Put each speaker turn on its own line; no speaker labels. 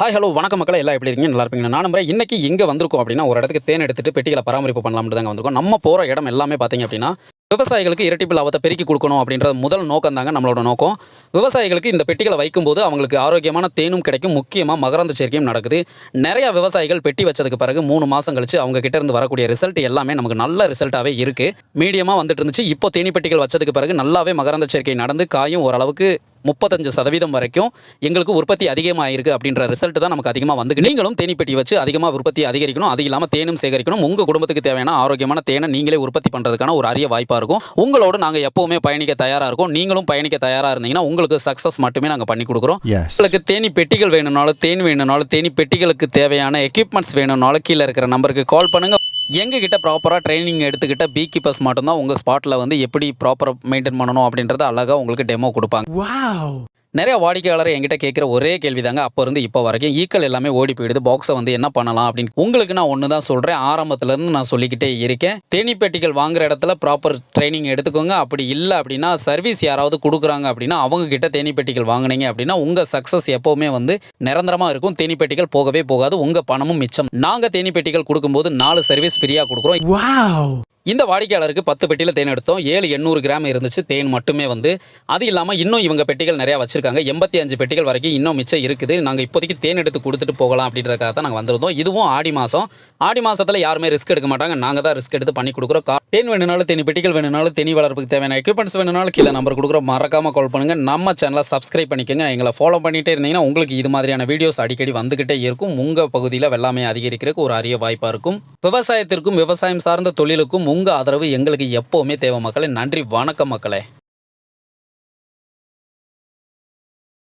Hi hello வணக்க மக்களை. எல்லாம் எப்படி இருக்கீங்க? நல்லா இருப்பீங்க. நான் நம்புறேன் இன்னைக்கு எங்கே வந்திருக்கோம் அப்படின்னா ஒரு இடத்துக்கு தேன் எடுத்துட்டு பெட்டிகளை பராமரிப்பு பண்ணலாம்னு தாங்க வந்திருக்கோம். நம்ம போகிற இடம் எல்லாமே பார்த்தீங்க அப்படின்னா விவசாயிகளுக்கு இரட்டிப்பு லாபத்தை பெருக்கி கொடுக்கணும் அப்படின்றது முதல் நோக்கம் தாங்க நம்மளோட நோக்கம். விவசாயிகளுக்கு இந்த பெட்டிகளை வைக்கும்போது அவங்களுக்கு ஆரோக்கியமான தேனும் கிடைக்கும். முக்கியமாக மகரந்த சேர்க்கையும் நடக்குது. நிறைய விவசாயிகள் பெட்டி வச்சதுக்கு பிறகு மூணு மாதம் கழிச்சு அவங்க கிட்ட இருந்து வரக்கூடிய ரிசல்ட் எல்லாமே நமக்கு நல்ல ரிசல்ட்டாகவே இருக்குது மீடியமாக வந்துட்டு இருந்துச்சு. இப்போ தேனி பெட்டிகள் வச்சதுக்கு பிறகு நல்லாவே மகரந்த சேர்க்கை நடந்து காயும் ஓரளவுக்கு முப்பத்தஞ்சு சதவீதம் வரைக்கும் எங்களுக்கு உற்பத்தி அதிகமாக இருக்குது அப்படின்ற ரிசல்ட் தான் நமக்கு அதிகமாக வந்து நீங்களும் தேனி பெட்டி வச்சு அதிகமாக உற்பத்தி அதிகரிக்கணும். அது இல்லாமல் தேனும் சேகரிக்கணும். உங்கள் குடும்பத்துக்கு தேவையான ஆரோக்கியமான தேனை நீங்களே உற்பத்தி பண்ணுறதுக்கான ஒரு அரிய வாய்ப்பாக இருக்கும். உங்களோட நாங்கள் எப்போவுமே பயணிக்க தயாராக இருக்கோம். நீங்களும் பயணிக்க தயாராக இருந்தீங்கன்னா உங்களுக்கு சக்ஸஸ் மட்டுமே நாங்கள் பண்ணி கொடுக்குறோம். உங்களுக்கு தேனி பெட்டிகள் வேணும்னாலும் தேன் வேணும்னாலும் தேனி பெட்டிகளுக்கு தேவையான எக்யூப்மெண்ட்ஸ் வேணும்னாலும் கீழே இருக்கிற நம்பருக்கு கால் பண்ணுங்க. எங்ககிட்ட ப்ராப்பராக ட்ரைனிங் எடுத்துக்கிட்ட பீ கீப்பர்ஸ் மட்டும்தான் உங்கள் ஸ்பாட்டில் வந்து எப்படி ப்ராப்பராக மெயின்டைன் பண்ணணும் அப்படின்றத அழகாக உங்களுக்கு டெமோ கொடுப்பாங்க. நிறைய வாடிக்கையாளர் என்கிட்ட கேட்குற ஒரே கேள்வி தாங்க அப்போ இருந்து இப்போ வரைக்கும் ஈக்கள் எல்லாமே ஓடி போயிடுது. பாக்ஸை வந்து என்ன பண்ணலாம் அப்படின்னு. உங்களுக்கு நான் ஒன்று தான் சொல்கிறேன் ஆரம்பத்துலேருந்து நான் சொல்லிக்கிட்டே இருக்கேன். தேனி பெட்டிகள் வாங்குற இடத்துல ப்ராப்பர் ட்ரைனிங் எடுத்துக்கோங்க. அப்படி இல்லை அப்படின்னா சர்வீஸ் யாராவது கொடுக்குறாங்க அப்படின்னா அவங்க கிட்ட தேனி பெட்டிகள் வாங்குனீங்க அப்படின்னா உங்கள் சக்ஸஸ் எப்போவுமே வந்து நிரந்தரமாக இருக்கும். தேனி பெட்டிகள் போகவே போகாது. உங்கள் பணமும் மிச்சம். நாங்கள் தேனி பெட்டிகள் கொடுக்கும்போது நாலு சர்வீஸ் ஃப்ரீயாக கொடுக்குறோம். இந்த வாடிக்கையாளருக்கு பத்து பெட்டியில் தேன் எடுத்தோம். ஏழு எண்ணூறு கிராம் இருந்துச்சு. தேன் மட்டுமே வந்து. அது இல்லாமல் இன்னும் இவங்க பெட்டிகள் நிறையா வச்சுருக்காங்க. எண்பத்தி அஞ்சு பெட்டிகள் வரைக்கும் இன்னும் மிச்சம் இருக்குது. நாங்கள் இப்போதைக்கு தேன் எடுத்து கொடுத்துட்டு போகலாம் அப்படின்றதுக்காக தான் நாங்கள் வந்திருந்தோம். இதுவும் ஆடி மாதம் ஆடி மாதத்தில் யாருமே ரிஸ்க் எடுக்க மாட்டாங்க. நாங்கள் தான் ரிஸ்க் எடுத்து பண்ணி கொடுக்குறோம். தேன் வேணுனாலும் தேனி பெட்டிகள் வேணுனாலும் தேனி வளர்ப்புக்கு தேவையான எக்யூப்மெண்ட்ஸ் வேணுனாலும் கீழே நம்பர் கொடுக்குறோம். மறக்காம கால் பண்ணுங்க. நம்ம சேனலை சப்ஸ்கிரைப் பண்ணிக்கோங்க. எங்களை ஃபாலோ பண்ணிகிட்டே இருந்தீங்கன்னா உங்களுக்கு இது மாதிரியான வீடியோஸ் அடிக்கடி வந்துகிட்டே இருக்கும். உங்கள் பகுதியில் வெள்ளாமை அதிகரிக்கிறதுக்கு ஒரு அரிய வாய்ப்பாக இருக்கும். விவசாயத்திற்கும் விவசாயம் சார்ந்த தொழிலுக்கும் உங்கள் ஆதரவு எங்களுக்கு எப்போவுமே தேவை மக்களே. நன்றி. வணக்கம் மக்களே.